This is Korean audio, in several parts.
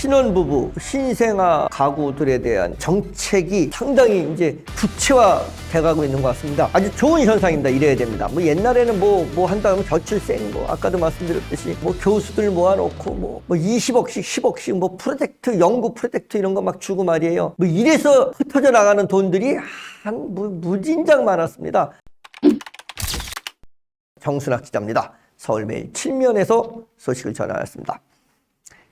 신혼부부, 신생아 가구들에 대한 정책이 상당히 이제 구체화 돼가고 있는 것 같습니다. 아주 좋은 현상입니다. 이래야 됩니다. 뭐 옛날에는 뭐, 뭐 한다면 저출생, 뭐 아까도 말씀드렸듯이 뭐 교수들 모아놓고 뭐, 뭐 20억씩, 10억씩 뭐 프로젝트, 연구 프로젝트 이런 거 막 주고 말이에요. 뭐 이래서 흩어져 나가는 돈들이 한 무, 무진장 많았습니다. 정순학 기자입니다. 서울매일 7면에서 소식을 전하였습니다.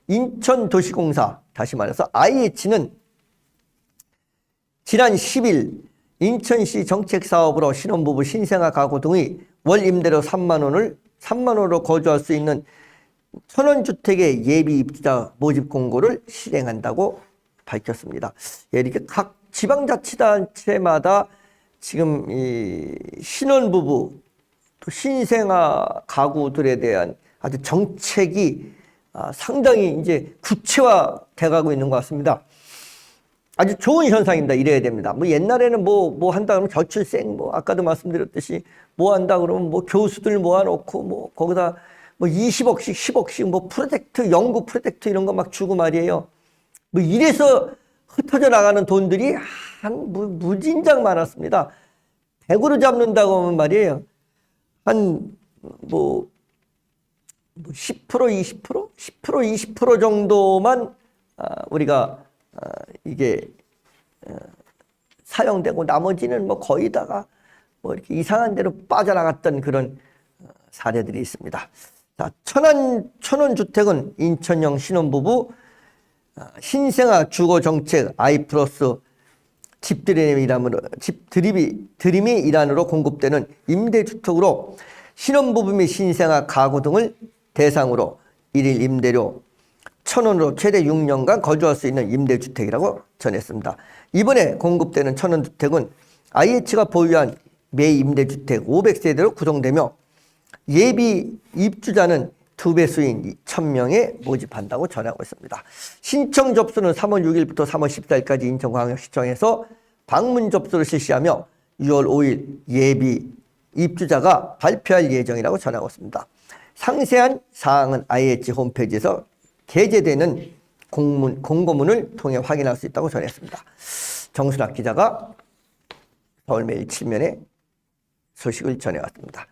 인천도시공사, 다시 말해서 IH는 지난 10일 인천시 정책사업으로 신혼부부 신생아 가구 등의 월 임대료 3만 원을 3만 원으로 거주할 수 있는 천원주택의 예비 입주자 모집 공고를 실행한다고 밝혔습니다. 예, 이렇게 각 지방자치단체마다 지금 이 신혼부부 또 신생아 가구들에 대한 아주 정책이 아, 상당히 이제 구체화 돼가고 있는 것 같습니다. 아주 좋은 현상입니다. 이래야 됩니다. 뭐 옛날에는 뭐, 뭐 한다 그러면 저출생, 뭐 아까도 말씀드렸듯이 뭐 한다 그러면 뭐 교수들 모아놓고 뭐 거기다 뭐 20억씩, 10억씩 뭐 프로젝트, 연구 프로젝트 이런 거 막 주고 말이에요. 뭐 이래서 흩어져 나가는 돈들이 한 무, 무진장 많았습니다. 100으로 잡는다고 하면 말이에요. 한, 뭐, 뭐 10%, 20%? 10%, 20% 정도만 아, 우리가 아, 이게 어, 사용되고 나머지는 뭐 거의 다가 뭐 이렇게 이상한 데로 빠져나갔던 그런 어, 사례들이 있습니다. 자, 천안 천원 주택은 인천형 신혼부부 아, 신생아 주거 정책 아이 플러스 집 드림의 일환으로 집 드림이 일환으로 공급되는 임대주택으로 신혼부부 및 신생아 가구 등을 대상으로 일일 임대료 천 원으로 최대 6년간 거주할 수 있는 임대주택이라고 전했습니다. 이번에 공급되는 천원 주택은 IH가 보유한 매 임대주택 500세대로 구성되며 예비 입주자는 두 배수인 1000명에 모집한다고 전하고 있습니다. 신청 접수는 3월 6일부터 3월 14일까지 인천광역시청에서 방문 접수를 실시하며 6월 5일 예비 입주자가 발표할 예정이라고 전하고 있습니다. 상세한 사항은 IH 홈페이지에서 게재되는 공문, 공고문을 통해 확인할 수 있다고 전했습니다. 정순학 기자가 서울매일 7면에 소식을 전해왔습니다.